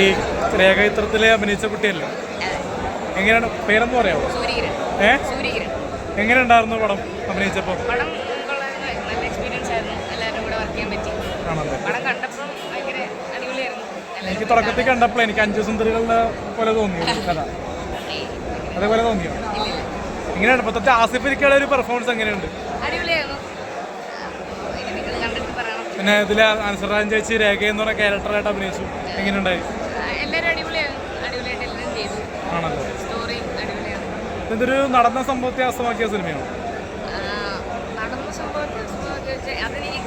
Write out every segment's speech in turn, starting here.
ഈ രേഖചിത്രത്തിലെ അഭിനയിച്ച കുട്ടിയല്ലേ? എങ്ങനെയാണ്? പേരെന്ന് പറയാമോ ഏ? എങ്ങനെ ഉണ്ടായിരുന്നു പടം അഭിനയിച്ചപ്പോൾ അടിപൊളിയായിരുന്നു. എനിക്ക് തുടക്കത്തിൽ കണ്ടപ്പോൾ എനിക്ക് അഞ്ചു സുന്ദരികളുടെ പോലെ തോന്നി കഥ? അതേപോലെ തോന്നിയോ? എങ്ങനെയാണ്? ഇപ്പോഴത്തെ ആസിഫ് ഇരിക്കയുടെ ഒരു പെർഫോമൻസ് എങ്ങനെയുണ്ട്? പിന്നെ ഇതിൽ അനുസരാജൻ ചേച്ചി രേഖ എന്ന് പറഞ്ഞ ക്യാരക്ടറായിട്ട് അഭിനയിച്ചു. എങ്ങനെയുണ്ടായി എല്ലാവരും അടിപൊളിയായിരുന്നു അടിപൊളിയായിട്ട് എല്ലാവരും ചെയ്തു? ആണല്ലോ. സ്റ്റോറി അടിപൊളിയാണ്. ഇതൊരു നടന്ന സംഭവത്തെ ആസ്തമാക്കിയ സിനിമയാണ്? നടന്ന സംഭവത്തെ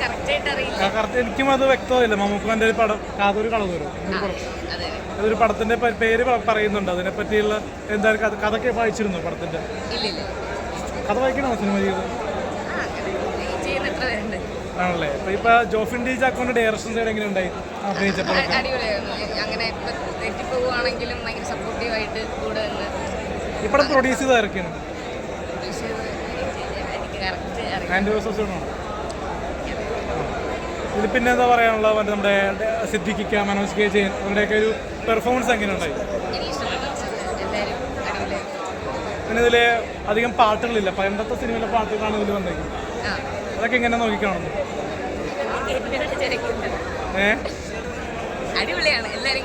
കറക്റ്റായിട്ട് അറിയില്ല. കറക്റ്റ് എനിക്കും അത് വ്യക്തമായില്ല. മമ്മൂക്കാന്റെ ഒരു പടം കാതൊരു ഒരു പടം. അതെ അതൊരു പടത്തിന്റെ പ- പേര് പ- പറയുന്നുണ്ട്. അതിനെ പറ്റിയുള്ള എന്തായാലും കഥ കഥയൊക്കെ വായിച്ചിരുന്നു പടത്തിന്റെ ഇല്ലില്ല. കഥ വായിക്കണോ സിനിമ ചെയ്തത് ആണല്ലേ? അപ്പൊ ഇപ്പൊ ജോഫിൻ ഡി ജാക്കോന്റെ ഡയറക്ഷൻ സൈഡ് എങ്ങനെ ഉണ്ടായി? അഭിനയിച്ചപ്പോൾ അടിപൊളിയായിരുന്നു. അങ്ങനെ ഇപ്പൊ തെറ്റിപ്പോവുകയാണെങ്കിലും ഭയങ്കര സപ്പോർട്ടീവായിട്ട് കൂടെ നിന്ന് പടം പ്രൊഡ്യൂസ് ചെയ്ത് അറിയാം ആൻഡ് ജോസഫാണോ ഇത് പിന്നെ എന്താ പറയാനുള്ളത്? മറ്റേ നമ്മുടെ സിദ്ധിക്ക മനോജ് കെ ജയൻ അവരുടെയൊക്കെ ഒരു പെർഫോമൻസ് എങ്ങനെ ഉണ്ടായി? പിന്നെ ഇതിൽ അധികം പാട്ടുകളില്ല. പണ്ടത്തെ സിനിമയിലെ പാട്ടുകളാണ് ഇതിൽ വന്നേക്കുന്നത്? അതൊക്കെ എങ്ങനെ നോക്കിക്കാണുന്നു? അടിപൊളിയാണ്. എല്ലാരും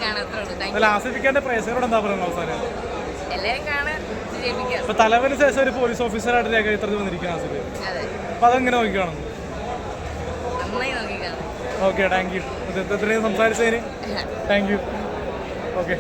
അതിൽ ആസിഫിക്കാന്റെ പ്രേസറോട് എന്താ പറയുന്നത് അവസാനം? യു എല്ലാവരും കാണാൻ ഇപ്പൊ തലവന് ശേഷം ഒരു പോലീസ് ഓഫീസറായിട്ട് രേഖചിത്രത്തിൽ വന്നിരിക്കുന്ന ആസിഫ്. അപ്പൊ അതെങ്ങനെ നോക്കിക്കാണുന്നു നന്നായി നോക്കി കാണാം ഓക്കെ താങ്ക് യു ഇത്രയും സംസാരിച്ചതിന്? Thank you okay